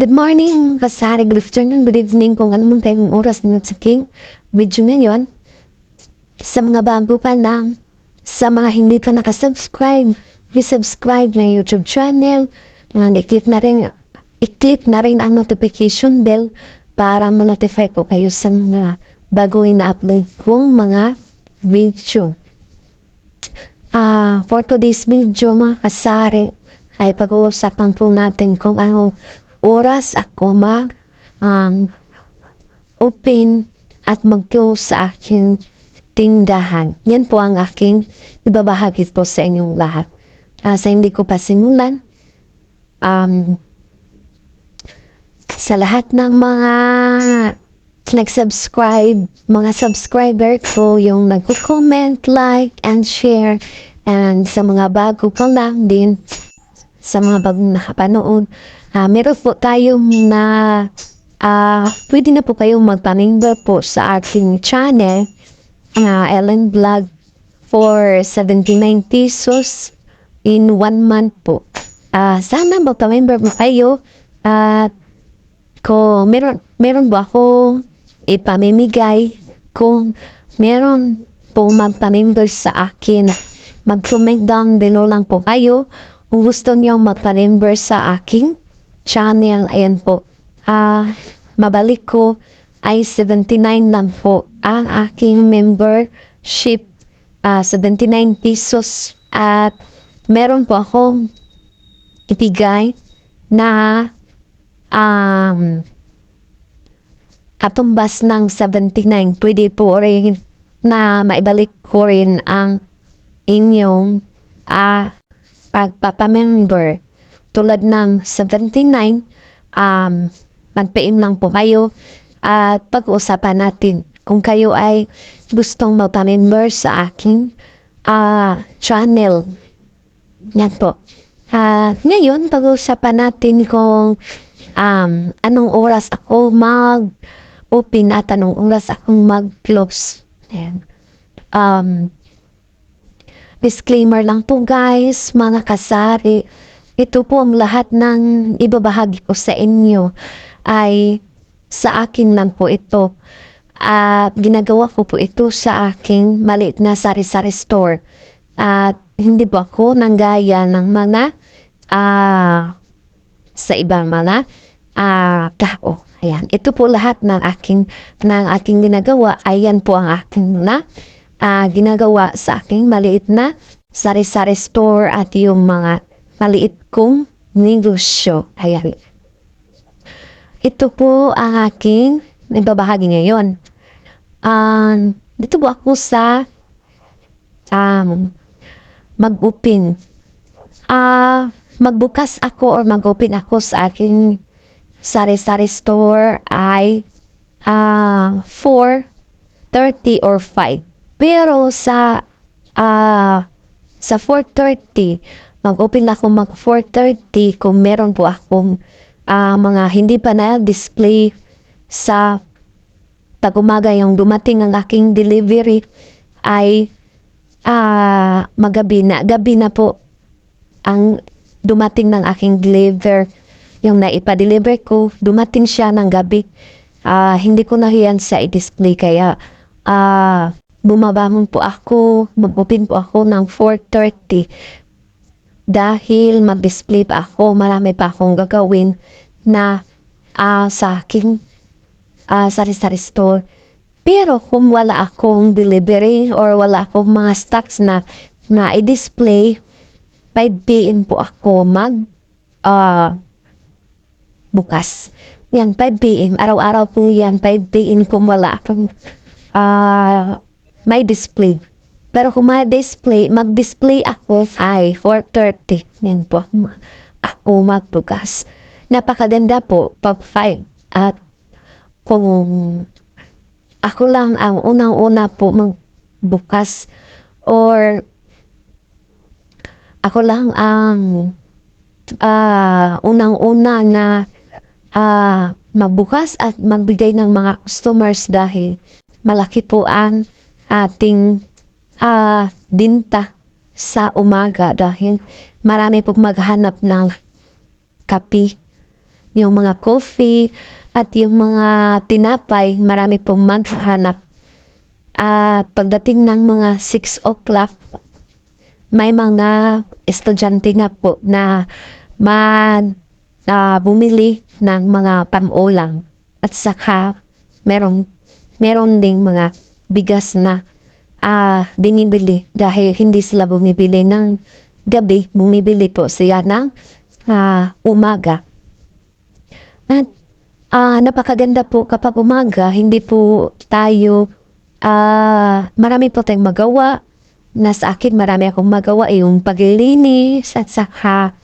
Good morning, kasari. Good afternoon, good evening kung ano man tayong oras na sa King. Video ngayon, sa mga bago pa lang, sa mga hindi pa nakasubscribe, i-subscribe na YouTube channel, and i-click na rin, i-click na rin ang notification bell para ma-notify ko kayo sa mga baguhin na upload kong mga video. Ah, for today's video mga kasari, ay pag-uusapan po natin kung anong oras ako mag um, open at mag-close sa aking tindahan. Yan po ang aking ibabahagi po sa inyong lahat. Ah, sa hindi ko pa simulan, um, sa lahat ng mga nag-subscribe, mga subscriber ko, yung nag-comment, like, and share, and sa mga bago pa lang din, sa mga bagong nakapanood, ah meron po tayong na ah pwede na po kayong magpanimber po sa aking channel, ah Ellen Vlog, for 79 pesos in one month po. Ah sana magpa-member mo kayo at kung meron, meron ba ako ipamimigay kung meron po magpa-member sa akin, mag-comment down below lang po kayo kung gusto niyo magpa-member sa aking channel. Ayan po. Ah, mabalik ko ay 79 lang po ang aking membership. Ah, 79 pesos at meron po akong ibigay na um, katumbas ng 79. Pwede po rin na maibalik ko rin ang inyong ah, pagpapamember. Tulad ng 79, um, mag-PM lang po kayo at pag-uusapan natin kung kayo ay gustong magpamember sa aking ah, channel. Yan po. Ah, ngayon, pag-uusapan natin kung um, anong oras ako mag-open at anong oras akong mag-close. Ayan. Um, disclaimer lang po guys, mga kasari. Ito po ang lahat ng ibabahagi ko sa inyo ay sa akin lang po ito. At ginagawa ko po ito sa aking maliit na sari-sari store. At hindi po ako nanggaya ng mga ah sa ibang mga ah tao. Ayan. Ito po lahat ng aking ng aking ginagawa. Ayan po ang aking na ah, ginagawa sa aking maliit na sari-sari store at yung mga maliit kong negosyo. Ayan. Ito po ang aking ibabahagi ngayon. Um, dito po ako sa um, mag-open. Ah, magbukas ako or mag-open ako sa aking sari-sari store ay ah 4.30 or 5. Pero sa ah sa 4.30, mag-open ako mag 4.30 kung meron po akong ah, mga hindi pa na-display sa pag-umaga yung dumating ang aking delivery ay ah magabi na. Gabi na po ang dumating ng aking deliver. Yung naipa-deliver ko, dumating siya ng gabi. Ah, hindi ko na yan sa i-display kaya ah bumabangon po ako, mag-open po ako ng 4.30 dahil mag-display pa ako, marami pa akong gagawin na ah, sa aking ah, sari-sari store. Pero kung wala akong delivery or wala akong mga stocks na na i-display, 5 p.m. po ako mag ah, bukas. Yan, 5 p.m. Araw-araw po yan, 5 p.m. kung wala akong ah, may display. Pero kung may display, mag-display ako ay 4.30. Yan po. Ako magbukas. Napakaganda po pag 5. At kung ako lang ang unang-una po magbukas or ako lang ang ah, unang-una na ah, magbukas at magbigay ng mga customers dahil malaki po ang ating ah, dinta sa umaga dahil marami pong maghanap ng kape yung mga coffee, at yung mga tinapay, marami pong maghanap. At pagdating ng mga 6 o'clock, may mga estudyante nga po na man na bumili ng mga pamulang at saka meron meron ding mga bigas na ah binibili dahil hindi sila bumibili ng gabi, bumibili po sila ng ah, umaga. At ah, napakaganda po kapag umaga, hindi po tayo ah, marami po tayong magawa. Na sa akin, marami akong magawa yung paglilinis at saka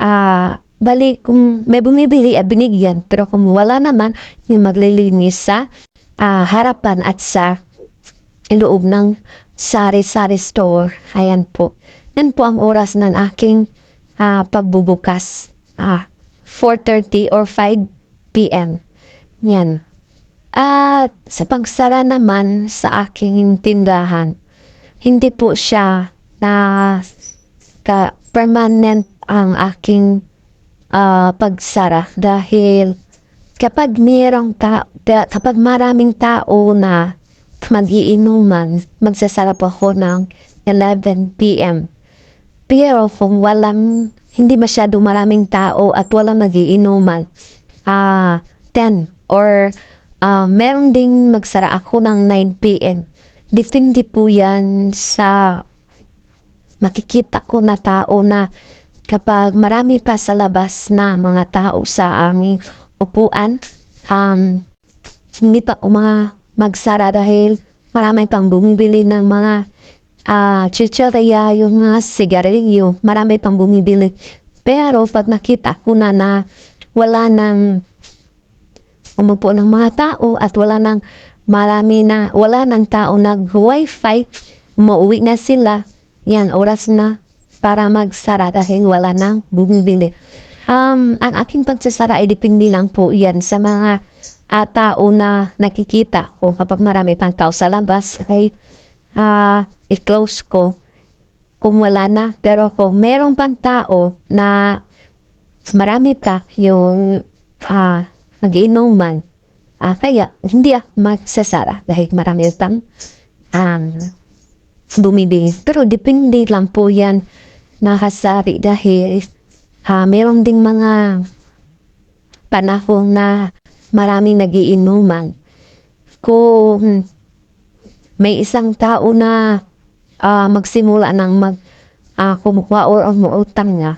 ah, bali kung may bumibili at binigyan pero kung wala naman yung maglilinis sa ah, harapan at sa loob ng sari-sari store. Ayan po. Yan po ang oras ng aking ah, pagbubukas. Ah, 4.30 or 5 p.m. Yan. At sa pagsara naman sa aking tindahan, hindi po siya na ka permanent ang aking ah, pagsara dahil kapag mayroong da- kapag maraming tao na magiinuman, magsasara po ako ng 11 p.m. Pero kung walang, hindi masyado maraming tao at walang nagiinuman, ah 10 or ah, meron ding magsara ako ng 9 p.m. Depende po yan sa makikita ko na tao na kapag marami pa sa labas na mga tao sa aming upuan, um, hindi pa mga magsara dahil marami pang bumibili ng mga ah chichirya, yung mga sigarilyo, marami pang bumibili. Pero pag nakita ko na na wala nang umupo ng mga tao at wala nang marami na, wala nang tao nag-wifi, umuwi na sila, yan, oras na para magsara dahil wala nang bumibili. Um, ang aking pagsasara ay depende lang po yan sa mga ah, tao na nakikita ko kapag marami pang tao sa labas ay ah, i-close ko kung wala na. Pero kung merong pang tao na marami pa yung ah, nag-inuman, ah, kaya hindi ako magsasara dahil marami pang um, bumibili. Pero depende lang po yan nakasari dahil ha, meron ding mga panahon na maraming nagiinuman. Kung may isang tao na ah, magsimula ng mag ah, kumuha or umuutang niya,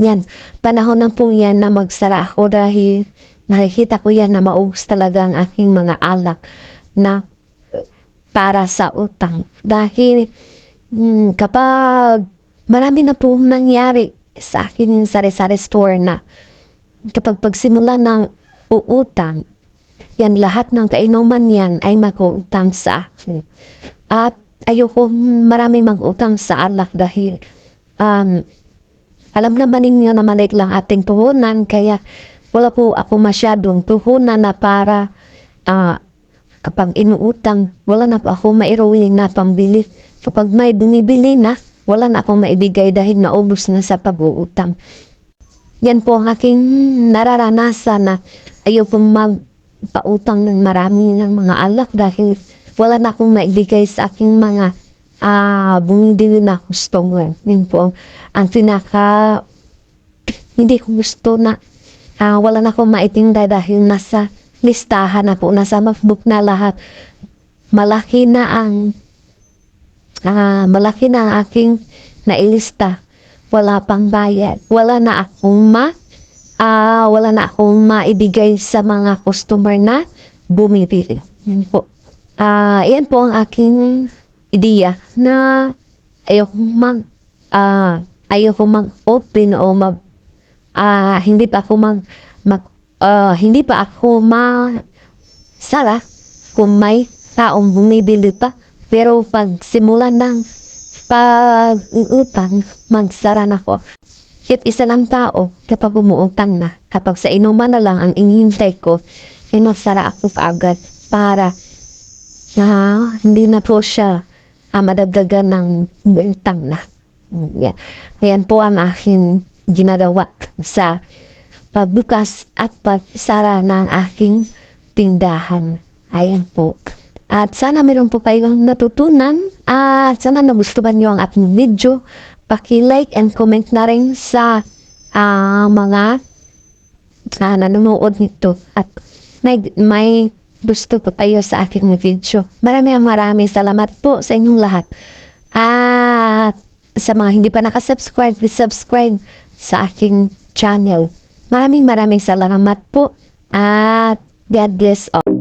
yan, panahon na po yan na magsara ako dahil nakikita ko yan na maubos talaga ang aking mga alak na para sa utang. Dahil hmm, kapag marami na po nangyari sa akin yung sari-sari store na kapag pagsimula ng uutang, yan lahat ng kainuman yan ay mag-uutang sa akin. At ayoko maraming mag-utang sa alak dahil um, alam naman ninyo na maliit lang ating tuhunan kaya wala po ako masyadong tuhunan na para ah, kapag inuutang, wala na po ako mairawing na pambili. Kapag may bumibili na, wala na akong maibigay dahil naubos na sa pag-uutang. Yan po ang aking nararanasan na ayaw pong magpautang ng marami ng mga alak dahil wala na akong maibigay sa aking mga ah bumibili na customer. Yun po ang pinaka hindi ko gusto na ah, wala na akong maitinda dahil nasa listahan na po, nasa MacBook na lahat. Malaki na ang ah, malaki na ang aking nailista. Wala pang bayad. Wala na akong ma ah, wala na akong maibigay sa mga customer na bumibili. Yan po. Ah, yan po ang aking ideya na ayoko mag ah, ayoko mag-open o mag ah, hindi pa ako mag, mag ah, hindi pa ako ma sala kung may taong bumibili pa. Pero pag simulan ng pag-utang, magsara na ko. Kahit isa lang tao, kapag umuutang na, kapag sa inuman na lang ang inihintay ko, ay magsara ako kaagad para na hindi na po siya ah, madagdagan ng utang na. Yan. Ayan po ang aking ginagawa sa pagbukas at pagsara ng aking tindahan. Ayan po. At sana meron po kayong natutunan. At sana nagustuhan nyo ang aking video. Paki-like and comment na rin sa ah, mga na nanonood nito. At may, may gusto po kayo sa aking video. Maraming maraming salamat po sa inyong lahat. At sa mga hindi pa nakasubscribe, subscribe sa aking channel. Maraming maraming salamat po. At God bless all.